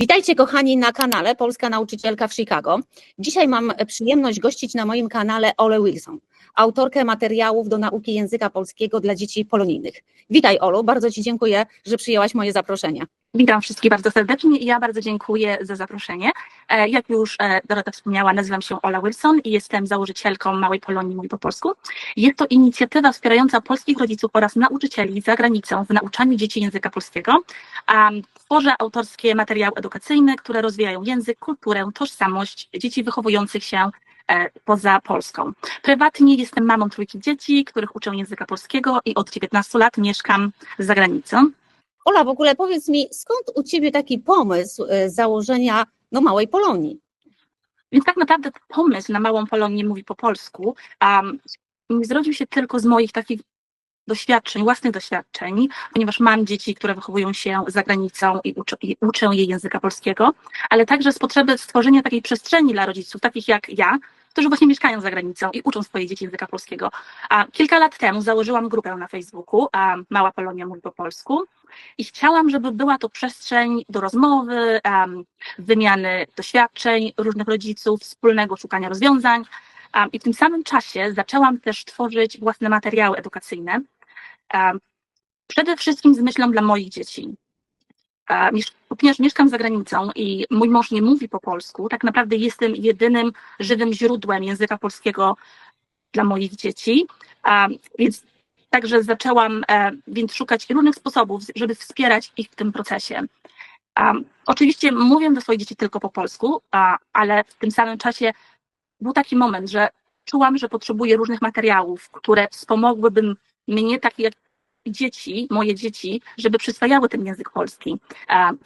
Witajcie kochani na kanale Polska Nauczycielka w Chicago. Dzisiaj mam przyjemność gościć na moim kanale Ole Wilson, autorkę materiałów do nauki języka polskiego dla dzieci polonijnych. Witaj Olu, bardzo Ci dziękuję, że przyjęłaś moje zaproszenie. Witam wszystkich bardzo serdecznie i ja bardzo dziękuję za zaproszenie. E, Jak już e, Dorota wspomniała, nazywam się Ola Wilson i jestem założycielką Małej Polonii Mówi po polsku. Jest to inicjatywa wspierająca polskich rodziców oraz nauczycieli za granicą w nauczaniu dzieci języka polskiego. Tworzę autorskie materiały edukacyjne, które rozwijają język, kulturę, tożsamość dzieci wychowujących się e, poza Polską. Prywatnie jestem mamą trójki dzieci, których uczę języka polskiego i od 19 lat mieszkam za granicą. Ola, w ogóle powiedz mi, skąd u Ciebie taki pomysł e, założenia no, małej Polonii? Więc tak naprawdę pomysł na Małą Polonię mówi po polsku, um, zrodził się tylko z moich takich doświadczeń, własnych doświadczeń, ponieważ mam dzieci, które wychowują się za granicą i uczę, i uczę je języka polskiego, ale także z potrzeby stworzenia takiej przestrzeni dla rodziców, takich jak ja, którzy właśnie mieszkają za granicą i uczą swoje dzieci języka polskiego. A kilka lat temu założyłam grupę na Facebooku, a Mała Polonia mówi po polsku i chciałam, żeby była to przestrzeń do rozmowy, wymiany doświadczeń różnych rodziców, wspólnego szukania rozwiązań. I w tym samym czasie zaczęłam też tworzyć własne materiały edukacyjne. Przede wszystkim z myślą dla moich dzieci. Ponieważ mieszkam za granicą i mój mąż nie mówi po polsku, tak naprawdę jestem jedynym żywym źródłem języka polskiego dla moich dzieci. Więc także zaczęłam e, więc szukać różnych sposobów, żeby wspierać ich w tym procesie. Oczywiście mówię do swoich dzieci tylko po polsku, ale w tym samym czasie był taki moment, że czułam, że potrzebuję różnych materiałów, które wspomogłyby mnie, tak jak dzieci, moje dzieci, żeby przyswajały ten język polski.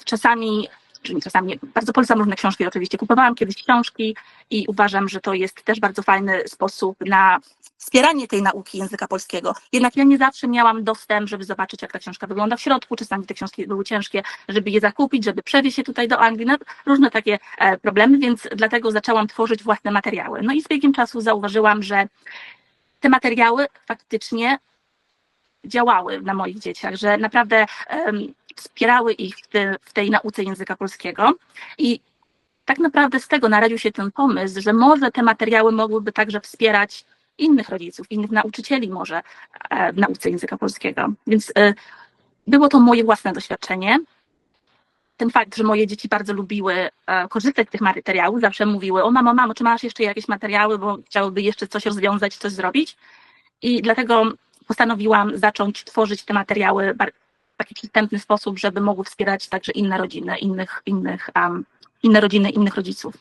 Czasami, czyli czasami, bardzo polecam różne książki, oczywiście kupowałam kiedyś książki i uważam, że to jest też bardzo fajny sposób na wspieranie tej nauki języka polskiego. Jednak ja nie zawsze miałam dostęp, żeby zobaczyć, jak ta książka wygląda w środku. Czasami te książki były ciężkie, żeby je zakupić, żeby przewieźć je tutaj do Anglii. No, różne takie e, problemy, więc dlatego zaczęłam tworzyć własne materiały. No i z biegiem czasu zauważyłam, że te materiały faktycznie działały na moich dzieciach, że naprawdę wspierały ich w, ty, w tej nauce języka polskiego. I tak naprawdę z tego narodził się ten pomysł, że może te materiały mogłyby także wspierać innych rodziców, innych nauczycieli może e, w nauce języka polskiego. Więc e, było to moje własne doświadczenie. Ten fakt, że moje dzieci bardzo lubiły e, korzystać z tych materiałów, zawsze mówiły: O, mamo, mamo, czy masz jeszcze jakieś materiały, bo chciałyby jeszcze coś rozwiązać, coś zrobić. I dlatego postanowiłam zacząć tworzyć te materiały w taki przystępny sposób, żeby mogły wspierać także inne rodziny, innych, innych, um, inne rodziny, innych rodziców.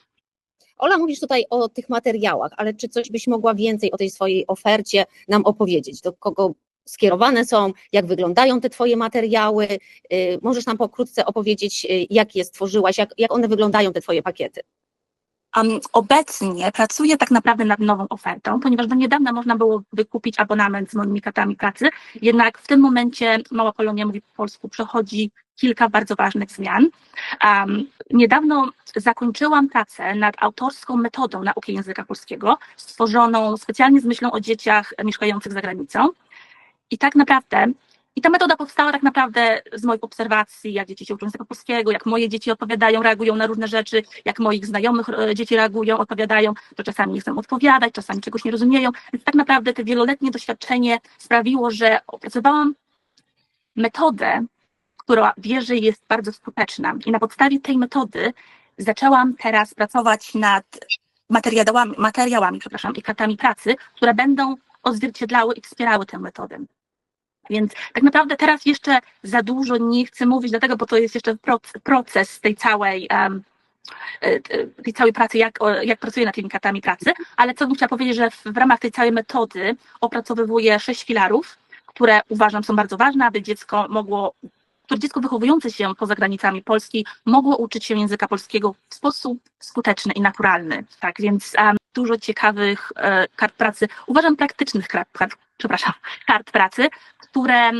Ola, mówisz tutaj o tych materiałach, ale czy coś byś mogła więcej o tej swojej ofercie nam opowiedzieć? Do kogo skierowane są, jak wyglądają te Twoje materiały? Y, Możesz nam pokrótce opowiedzieć, y, jak je stworzyłaś, jak, jak one wyglądają, te Twoje pakiety? Um, obecnie pracuję tak naprawdę nad nową ofertą, ponieważ do niedawna można było wykupić abonament z moimi kartami pracy, jednak w tym momencie Mała Polonia mówi po polsku przechodzi kilka bardzo ważnych zmian. Um, niedawno zakończyłam pracę nad autorską metodą nauki języka polskiego, stworzoną specjalnie z myślą o dzieciach mieszkających za granicą. I tak naprawdę i ta metoda powstała tak naprawdę z moich obserwacji, jak dzieci się uczą języka polskiego, jak moje dzieci odpowiadają, reagują na różne rzeczy, jak moich znajomych e, dzieci reagują, odpowiadają, to czasami nie chcą odpowiadać, czasami czegoś nie rozumieją. Więc tak naprawdę te wieloletnie doświadczenie sprawiło, że opracowałam metodę, która wierzę jest bardzo skuteczna. I na podstawie tej metody zaczęłam teraz pracować nad materiałami, materiałami przepraszam, i kartami pracy, które będą odzwierciedlały i wspierały tę metodę. Więc tak naprawdę teraz jeszcze za dużo nie chcę mówić, dlatego, bo to jest jeszcze proc- proces tej całej, um, e, tej całej pracy, jak, jak pracuję nad tymi kartami pracy, ale co bym chciała powiedzieć, że w, ramach tej całej metody opracowywuję sześć filarów, które uważam są bardzo ważne, aby dziecko mogło, które dziecko wychowujące się poza granicami Polski mogło uczyć się języka polskiego w sposób skuteczny i naturalny. Tak, więc dużo ciekawych e, kart pracy, uważam praktycznych kart, kart, przepraszam, kart pracy, które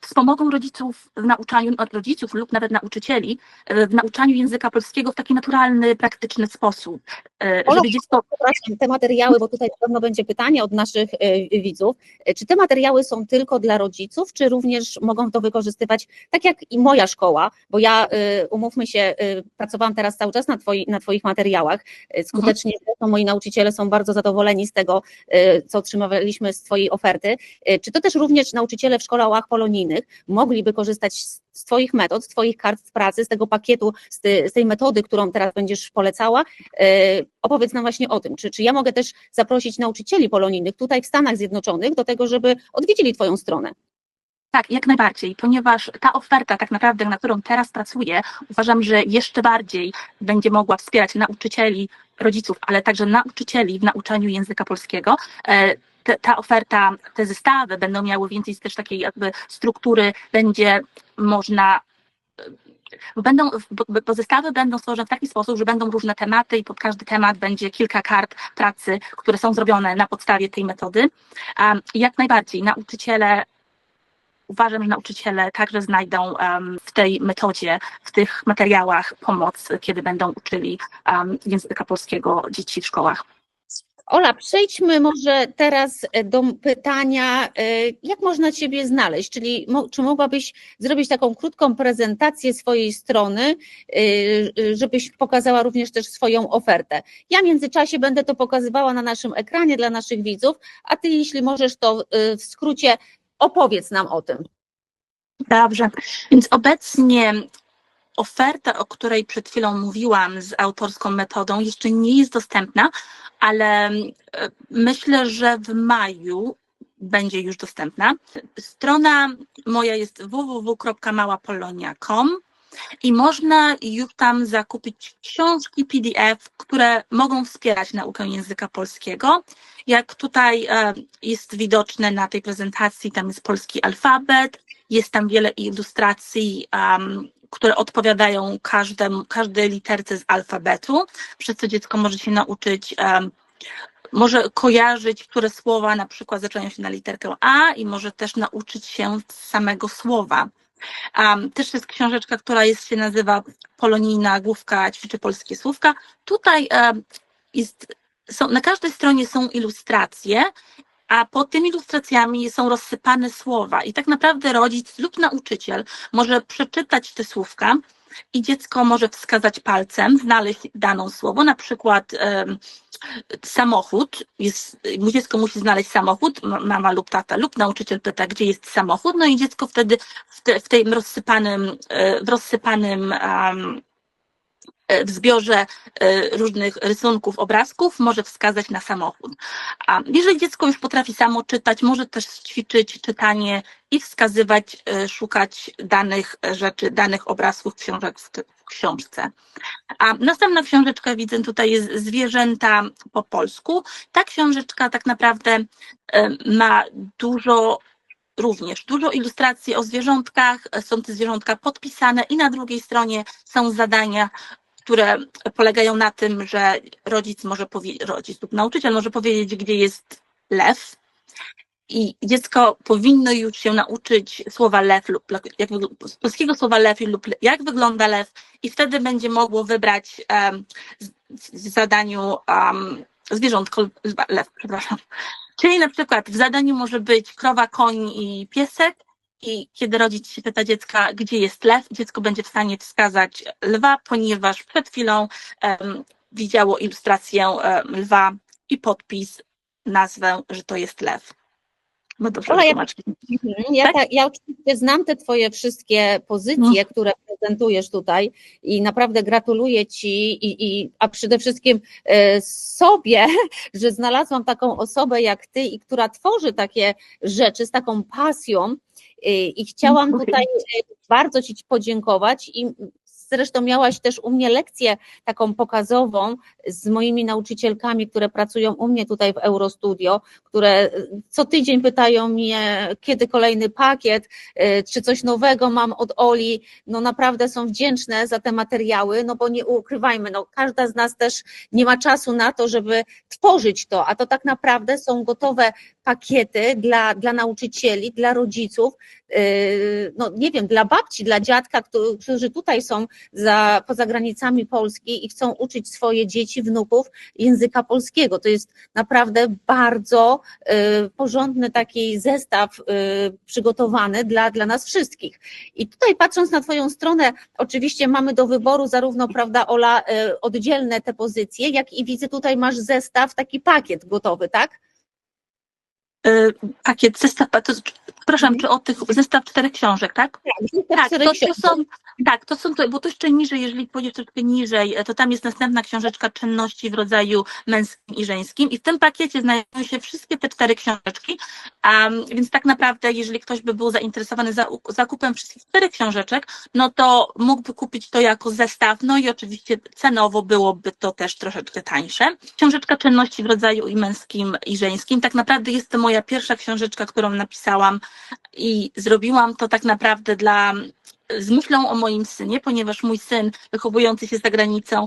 wspomogą rodziców w nauczaniu, od rodziców lub nawet nauczycieli e, w nauczaniu języka polskiego w taki naturalny, praktyczny sposób, e, Ola, żeby dziecko te materiały, bo tutaj na pewno będzie pytanie od naszych e, widzów. Czy te materiały są tylko dla rodziców, czy również mogą to wykorzystywać, tak jak i moja szkoła, bo ja, umówmy się, pracowałam teraz cały czas na, twoi, na Twoich materiałach, e, skutecznie, zresztą moi nauczyciele są bardzo zadowoleni z tego, co otrzymywaliśmy z Twojej oferty. Czy to też również nauczyciele w szkołach polonijnych mogliby korzystać z z Twoich metod, z Twoich kart pracy, z tego pakietu, z, ty, z tej metody, którą teraz będziesz polecała? E, opowiedz nam właśnie o tym. Czy, czy ja mogę też zaprosić nauczycieli polonijnych tutaj w Stanach Zjednoczonych do tego, żeby odwiedzili Twoją stronę? Tak, jak najbardziej, ponieważ ta oferta, tak naprawdę, na którą teraz pracuję, uważam, że jeszcze bardziej będzie mogła wspierać nauczycieli, rodziców, ale także nauczycieli w nauczaniu języka polskiego. Te, ta oferta, te zestawy będą miały więcej też takiej jakby struktury, będzie można e, będą, bo zestawy będą stworzone w taki sposób, że będą różne tematy i pod każdy temat będzie kilka kart pracy, które są zrobione na podstawie tej metody. Um, jak najbardziej nauczyciele uważam, że nauczyciele także znajdą um, w tej metodzie, w tych materiałach pomoc, kiedy będą uczyli um, języka polskiego dzieci w szkołach. Ola, przejdźmy może teraz do pytania, e, jak można Ciebie znaleźć, czyli czy mogłabyś zrobić taką krótką prezentację swojej strony, e, żebyś pokazała również też swoją ofertę. Ja w międzyczasie będę to pokazywała na naszym ekranie dla naszych widzów, a Ty, jeśli możesz, to e, w skrócie opowiedz nam o tym. Dobrze, więc obecnie oferta, o której przed chwilą mówiłam z autorską metodą, jeszcze nie jest dostępna, ale e, myślę, że w maju będzie już dostępna. Strona moja jest www.małapolonia.com i można już tam zakupić książki PDF, które mogą wspierać naukę języka polskiego. Jak tutaj e, jest widoczne na tej prezentacji, tam jest polski alfabet, jest tam wiele ilustracji, które odpowiadają każdemu, każdej literce z alfabetu, przez co dziecko może się nauczyć, może kojarzyć, które słowa na przykład zaczynają się na literkę A i może też nauczyć się samego słowa. Um, też jest książeczka, która jest, się nazywa Polonijna Główka ćwiczy polskie słówka. Tutaj um, jest, są, na każdej stronie są ilustracje a pod tymi ilustracjami są rozsypane słowa. I tak naprawdę rodzic lub nauczyciel może przeczytać te słówka i dziecko może wskazać palcem, znaleźć daną słowo, na przykład um, samochód, jest, dziecko musi znaleźć samochód, mama lub tata lub nauczyciel pyta, gdzie jest samochód, no i dziecko wtedy w, te, w tym rozsypanym, w rozsypanym um, w zbiorze różnych rysunków, obrazków może wskazać na samochód. A jeżeli dziecko już potrafi samo czytać, może też ćwiczyć czytanie i wskazywać, szukać danych rzeczy, danych obrazków książek w, w książce. A następna książeczka, widzę tutaj jest Zwierzęta po polsku. Ta książeczka tak naprawdę ma dużo również dużo ilustracji o zwierzątkach, są te zwierzątka podpisane i na drugiej stronie są zadania które polegają na tym, że rodzic może powiedzieć, rodzic lub nauczyciel może powiedzieć, gdzie jest lew. I dziecko powinno już się nauczyć słowa lew lub jak, polskiego słowa lew lub jak wygląda lew, i wtedy będzie mogło wybrać um, w zadaniu um, zwierzątko, lew, przepraszam. Czyli na przykład w zadaniu może być krowa, koń i piesek, i kiedy rodzic się pyta dziecka, gdzie jest lew, dziecko będzie w stanie wskazać lwa, ponieważ przed chwilą um, widziało ilustrację um, lwa i podpis, nazwę, że to jest lew. No dobrze, Ola, ja, ja, tak? ja oczywiście znam te Twoje wszystkie pozycje, no. które prezentujesz tutaj i naprawdę gratuluję Ci i, i a przede wszystkim e, sobie, że znalazłam taką osobę jak Ty i która tworzy takie rzeczy z taką pasją i chciałam tutaj bardzo Ci podziękować i zresztą miałaś też u mnie lekcję taką pokazową z moimi nauczycielkami, które pracują u mnie tutaj w Eurostudio, które co tydzień pytają mnie, kiedy kolejny pakiet, czy coś nowego mam od Oli. No naprawdę są wdzięczne za te materiały, no bo nie ukrywajmy, no każda z nas też nie ma czasu na to, żeby tworzyć to, a to tak naprawdę są gotowe pakiety dla, dla nauczycieli, dla rodziców, yy, no nie wiem, dla babci, dla dziadka, którzy, tutaj są za, poza granicami Polski i chcą uczyć swoje dzieci, wnuków języka polskiego. To jest naprawdę bardzo yy, porządny taki zestaw yy, przygotowany dla, dla nas wszystkich. I tutaj patrząc na Twoją stronę, oczywiście mamy do wyboru zarówno, prawda, Ola, oddzielne te pozycje, jak i widzę tutaj masz zestaw, taki pakiet gotowy, tak? Pakiet, zestaw, to, przepraszam, czy o tych, zestaw czterech książek, tak? Tak, to, to są, tak, to są, to, bo to jeszcze niżej, jeżeli pójdziesz troszkę niżej, to tam jest następna książeczka czynności w rodzaju męskim i żeńskim i w tym pakiecie znajdują się wszystkie te cztery książeczki, um, więc tak naprawdę, jeżeli ktoś by był zainteresowany za, zakupem wszystkich czterech książeczek, no to mógłby kupić to jako zestaw, no i oczywiście cenowo byłoby to też troszeczkę tańsze. Książeczka czynności w rodzaju i męskim i żeńskim, tak naprawdę jest to moja pierwsza książeczka, którą napisałam i zrobiłam to tak naprawdę dla z myślą o moim synie, ponieważ mój syn wychowujący się za granicą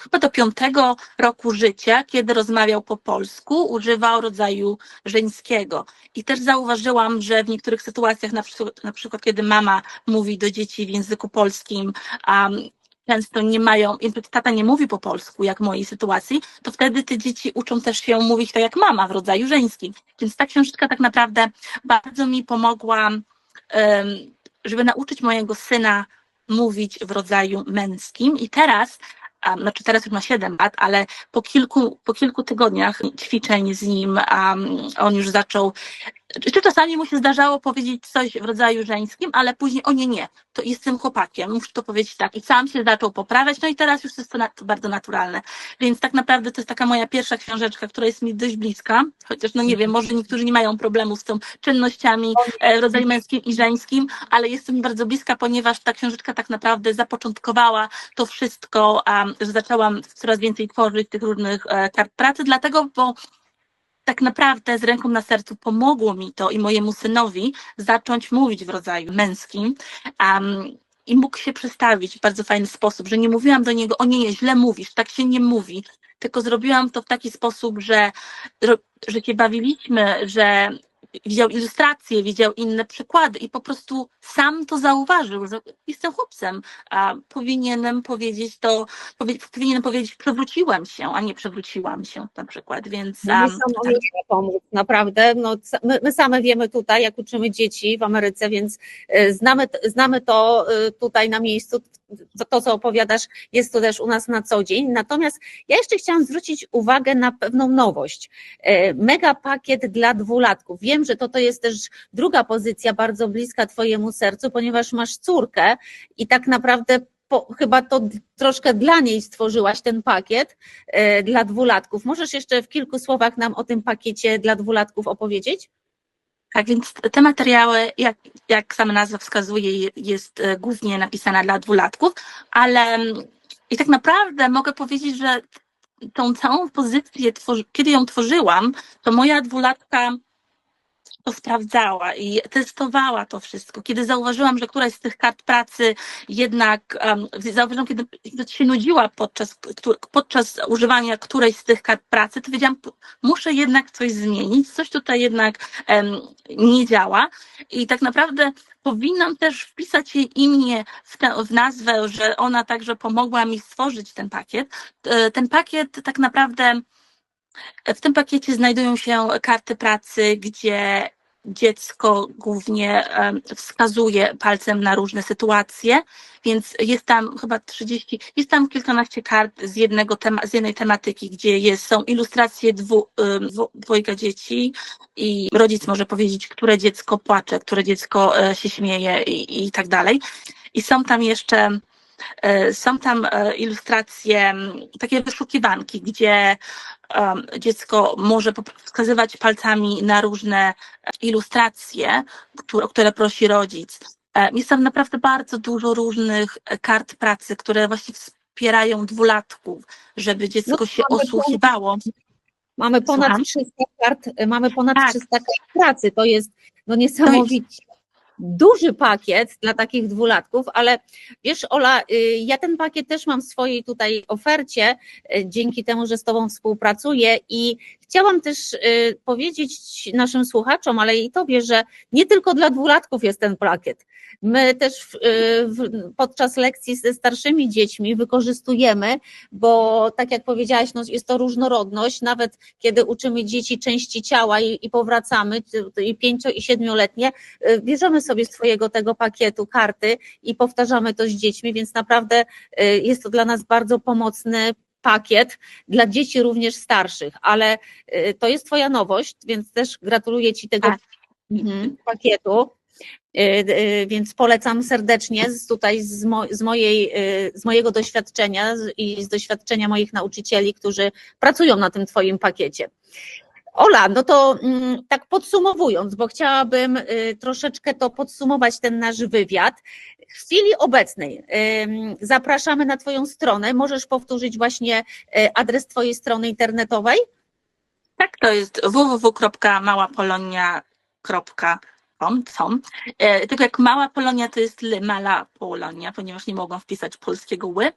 chyba do piątego roku życia, kiedy rozmawiał po polsku, używał rodzaju żeńskiego. I też zauważyłam, że w niektórych sytuacjach, na przykład, na przykład kiedy mama mówi do dzieci w języku polskim, um, często nie mają, tata nie mówi po polsku, jak w mojej sytuacji, to wtedy te dzieci uczą też się mówić tak jak mama w rodzaju żeńskim. Więc ta książeczka tak naprawdę bardzo mi pomogła żeby nauczyć mojego syna mówić w rodzaju męskim. I teraz, znaczy teraz już ma 7 lat, ale po kilku, po kilku tygodniach ćwiczeń z nim on już zaczął, czy czasami mu się zdarzało powiedzieć coś w rodzaju żeńskim, ale później, o nie, nie, to jestem chłopakiem, muszę to powiedzieć tak. I sam się zaczął poprawiać, no i teraz już jest to nat- bardzo naturalne. Więc tak naprawdę to jest taka moja pierwsza książeczka, która jest mi dość bliska, chociaż no nie wiem, może niektórzy nie mają problemu z tą czynnościami e, w rodzaju męskim i żeńskim, ale jest to mi bardzo bliska, ponieważ ta książeczka tak naprawdę zapoczątkowała to wszystko, um, że zaczęłam coraz więcej tworzyć tych różnych e, kart pracy, dlatego, bo tak naprawdę z ręką na sercu pomogło mi to i mojemu synowi zacząć mówić w rodzaju męskim. Um, i mógł się przestawić w bardzo fajny sposób, że nie mówiłam do niego, o nie, nie, źle mówisz, tak się nie mówi, tylko zrobiłam to w taki sposób, że, że się bawiliśmy, że widział ilustracje, widział inne przykłady i po prostu sam to zauważył, że jestem chłopcem, a powinienem powiedzieć to, powie, powinienem powiedzieć przewróciłem się, a nie przewróciłam się na przykład, więc... No, my um, możemy pomóc, naprawdę. No, my, my same wiemy tutaj, jak uczymy dzieci w Ameryce, więc y, znamy, znamy to y, tutaj na miejscu, to, co opowiadasz, jest to też u nas na co dzień. Natomiast ja jeszcze chciałam zwrócić uwagę na pewną nowość. Y, Mega pakiet dla dwulatków. Wiem, że to, to jest też druga pozycja bardzo bliska Twojemu sercu, ponieważ masz córkę i tak naprawdę po, chyba to troszkę dla niej stworzyłaś ten pakiet e, dla dwulatków. Możesz jeszcze w kilku słowach nam o tym pakiecie dla dwulatków opowiedzieć? Tak, więc te materiały, jak, jak sama nazwa wskazuje, jest e, głównie napisana dla dwulatków, ale i tak naprawdę mogę powiedzieć, że tą całą pozycję, kiedy ją tworzyłam, to moja dwulatka to sprawdzała i testowała to wszystko. Kiedy zauważyłam, że któraś z tych kart pracy jednak, um, zauważyłam, kiedy się nudziła podczas, podczas używania którejś z tych kart pracy, to wiedziałam, muszę jednak coś zmienić, coś tutaj jednak um, nie działa i tak naprawdę powinnam też wpisać jej imię w, te, w nazwę, że ona także pomogła mi stworzyć ten pakiet. E, ten pakiet tak naprawdę w tym pakiecie znajdują się karty pracy, gdzie dziecko głównie wskazuje palcem na różne sytuacje, więc jest tam chyba 30, jest tam kilkanaście kart z, jednego tema, z jednej tematyki, gdzie jest, są ilustracje dwu, dwojga dzieci i rodzic może powiedzieć, które dziecko płacze, które dziecko e, się śmieje i, i tak dalej. I są tam jeszcze są tam e, ilustracje, takie wyszukiwanki, gdzie dziecko może wskazywać palcami na różne ilustracje, które, o które prosi rodzic. E, jest tam naprawdę bardzo dużo różnych kart pracy, które właśnie wspierają dwulatków, żeby dziecko no, się osłuchiwało. Mamy ponad Słucham? 300 kart, mamy ponad tak. 300 kart pracy, to jest no niesamowicie. Duży pakiet dla takich dwulatków, ale wiesz, Ola, y, ja ten pakiet też mam w swojej tutaj ofercie, y, dzięki temu, że z Tobą współpracuję i chciałam też y, powiedzieć naszym słuchaczom, ale i Tobie, że nie tylko dla dwulatków jest ten pakiet. My też w, w, podczas lekcji ze starszymi dziećmi wykorzystujemy, bo tak jak powiedziałaś, no jest to różnorodność, nawet kiedy uczymy dzieci części ciała i, i powracamy, i pięcio i siedmioletnie, bierzemy sobie z Twojego tego pakietu karty i powtarzamy to z dziećmi, więc naprawdę y, jest to dla nas bardzo pomocny pakiet dla dzieci również starszych, ale y, to jest Twoja nowość, więc też gratuluję Ci tego Tak. mhm, pakietu. Y, Więc polecam serdecznie z tutaj z, mo, z, mojej, z mojego doświadczenia i z doświadczenia moich nauczycieli, którzy pracują na tym Twoim pakiecie. Ola, no to mm, tak podsumowując, bo chciałabym y, troszeczkę to podsumować, ten nasz wywiad. W chwili obecnej zapraszamy na Twoją stronę. Możesz powtórzyć właśnie y, adres Twojej strony internetowej? Tak, to jest www.małapolonia.com. com. E, Tylko jak Mała Polonia to jest Ly, Mala Polonia, ponieważ nie mogłam wpisać polskiego ły.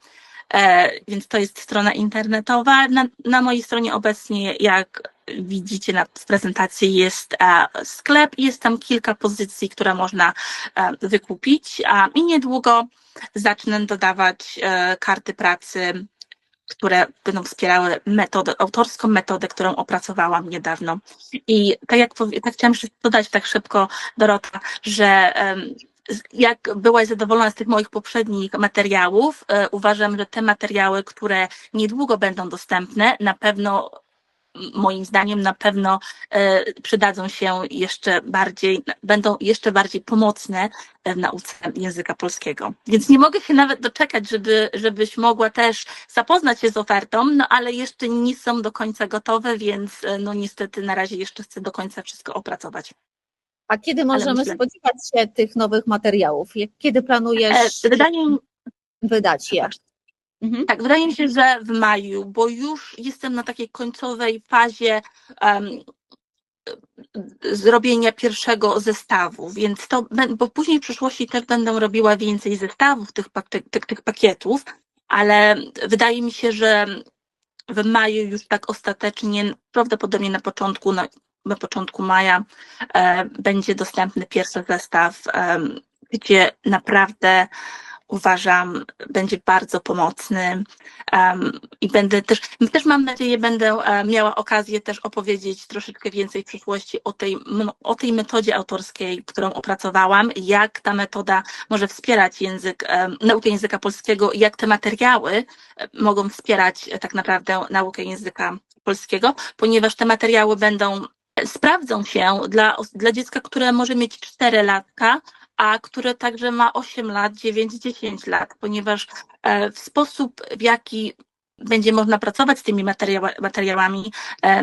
E, Więc to jest strona internetowa. Na, na mojej stronie obecnie, jak widzicie na w prezentacji, jest e, sklep i jest tam kilka pozycji, które można e, wykupić. I niedługo zacznę dodawać karty pracy które będą wspierały metodę, autorską metodę, którą opracowałam niedawno. I tak jak tak chciałam dodać tak szybko, Dorota, że z- jak byłaś zadowolona z tych moich poprzednich materiałów, e, uważam, że te materiały, które niedługo będą dostępne, na pewno moim zdaniem na pewno e, przydadzą się jeszcze bardziej, będą jeszcze bardziej pomocne w nauce języka polskiego. Więc nie mogę się nawet doczekać, żeby, żebyś mogła też zapoznać się z ofertą, no ale jeszcze nie są do końca gotowe, więc e, no niestety na razie jeszcze chcę do końca wszystko opracować. A kiedy możemy myślę- spodziewać się tych nowych materiałów? Kiedy planujesz E, Wydaje mi, wydać je? Mhm. tak, wydaje mi się, że w maju, bo już jestem na takiej końcowej fazie em, zrobienia pierwszego zestawu, więc to, bo później w przyszłości też będę robiła więcej zestawów tych, tych, tych pakietów, ale wydaje mi się, że w maju już tak ostatecznie, prawdopodobnie na początku, na, na początku maja e, będzie dostępny pierwszy zestaw, e, gdzie naprawdę uważam, będzie bardzo pomocny em, i będę też, też mam nadzieję, będę e, miała okazję też opowiedzieć troszeczkę więcej w przyszłości o tej, o tej metodzie autorskiej, którą opracowałam, jak ta metoda może wspierać język, naukę języka polskiego i jak te materiały e, mogą wspierać e, tak naprawdę naukę języka polskiego, ponieważ te materiały będą sprawdzą się dla, dla dziecka, które może mieć 4 latka, a które także ma 8 lat, 9-10 lat, ponieważ e, w sposób, w jaki będzie można pracować z tymi materiała, materiałami, e,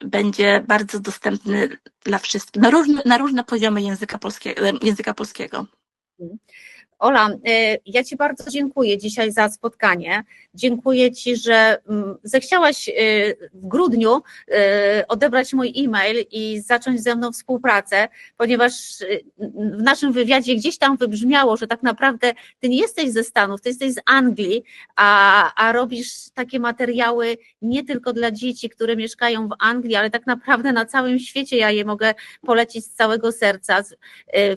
będzie bardzo dostępny dla wszystkich, na różne, na różne poziomy języka polskiego. Języka polskiego. Ola, y, ja Ci bardzo dziękuję dzisiaj za spotkanie. Dziękuję Ci, że mm, zechciałaś y, w grudniu y, odebrać mój e-mail i zacząć ze mną współpracę, ponieważ w naszym wywiadzie gdzieś tam wybrzmiało, że tak naprawdę Ty nie jesteś ze Stanów, Ty jesteś z Anglii, a, a robisz takie materiały nie tylko dla dzieci, które mieszkają w Anglii, ale tak naprawdę na całym świecie. Ja je mogę polecić z całego serca.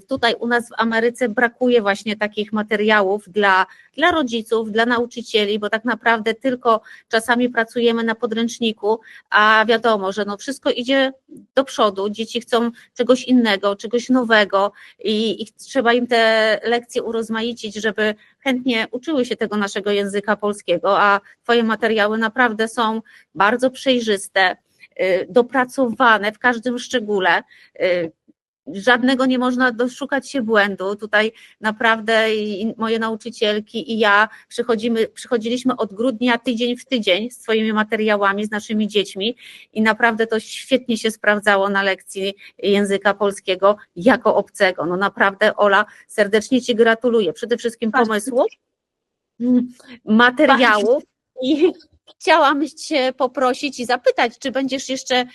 Tutaj u nas w Ameryce brakuje właśnie takich materiałów dla, dla rodziców, dla nauczycieli, bo tak naprawdę tylko czasami pracujemy na podręczniku, a wiadomo, że no wszystko idzie do przodu, dzieci chcą czegoś innego, czegoś nowego i, i trzeba im te lekcje urozmaicić, żeby chętnie uczyły się tego naszego języka polskiego, a Twoje materiały naprawdę są bardzo przejrzyste, y, dopracowane w każdym szczególe. Żadnego nie można doszukać się błędu. Tutaj naprawdę moje nauczycielki i ja przychodzimy, przychodziliśmy od grudnia tydzień w tydzień z Twoimi materiałami, z naszymi dziećmi i naprawdę to świetnie się sprawdzało na lekcji języka polskiego jako obcego. No naprawdę, Ola, serdecznie Ci gratuluję. Przede wszystkim pomysłu, mm, materiałów i, chciałam Cię poprosić i zapytać, czy będziesz jeszcze, e,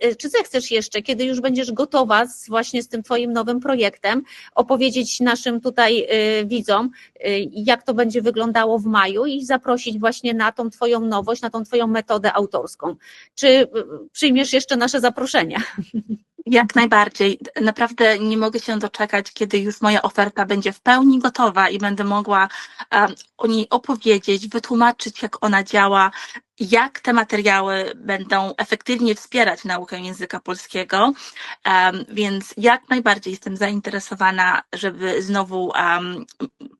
e, czy zechcesz jeszcze, kiedy już będziesz gotowa z, właśnie z tym Twoim nowym projektem, opowiedzieć naszym tutaj e, widzom, jak to będzie wyglądało w maju i zaprosić właśnie na tą Twoją nowość, na tą Twoją metodę autorską. Czy przyjmiesz jeszcze nasze zaproszenie? Jak najbardziej. Naprawdę nie mogę się doczekać, kiedy już moja oferta będzie w pełni gotowa i będę mogła um, o niej opowiedzieć, wytłumaczyć, jak ona działa, jak te materiały będą efektywnie wspierać naukę języka polskiego. Więc jak najbardziej jestem zainteresowana, żeby znowu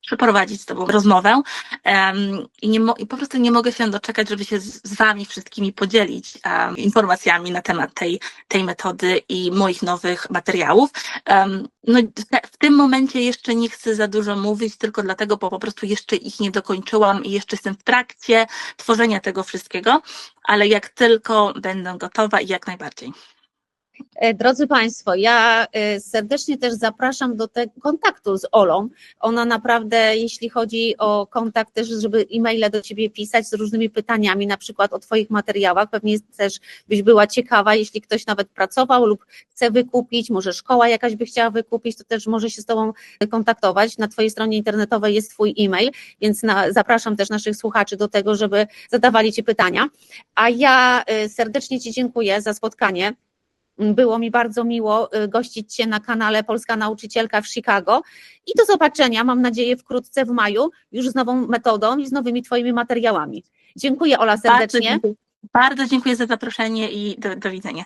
przeprowadzić z Tobą rozmowę i, nie i po prostu nie mogę się doczekać, żeby się z, z Wami wszystkimi podzielić informacjami na temat tej, tej metody i moich nowych materiałów. No, w tym momencie jeszcze nie chcę za dużo mówić, tylko dlatego, bo po prostu jeszcze ich nie dokończyłam i jeszcze jestem w trakcie tworzenia tego wszystkiego, ale jak tylko będę gotowa i jak najbardziej. E, Drodzy Państwo, ja e, serdecznie też zapraszam do tego kontaktu z Olą. Ona naprawdę, jeśli chodzi o kontakt też, żeby e-maile do Ciebie pisać z różnymi pytaniami, na przykład o Twoich materiałach, pewnie też byś była ciekawa, jeśli ktoś nawet pracował lub chce wykupić, może szkoła jakaś by chciała wykupić, to też może się z Tobą kontaktować. Na Twojej stronie internetowej jest Twój e-mail, więc na, zapraszam też naszych słuchaczy do tego, żeby zadawali Ci pytania. A ja e, serdecznie Ci dziękuję za spotkanie. Było mi bardzo miło y, gościć Cię na kanale Polska Nauczycielka w Chicago i do zobaczenia, mam nadzieję, wkrótce w maju, już z nową metodą i z nowymi Twoimi materiałami. Dziękuję Ola Bardzo serdecznie. dziękuję, bardzo dziękuję za zaproszenie i do, do widzenia.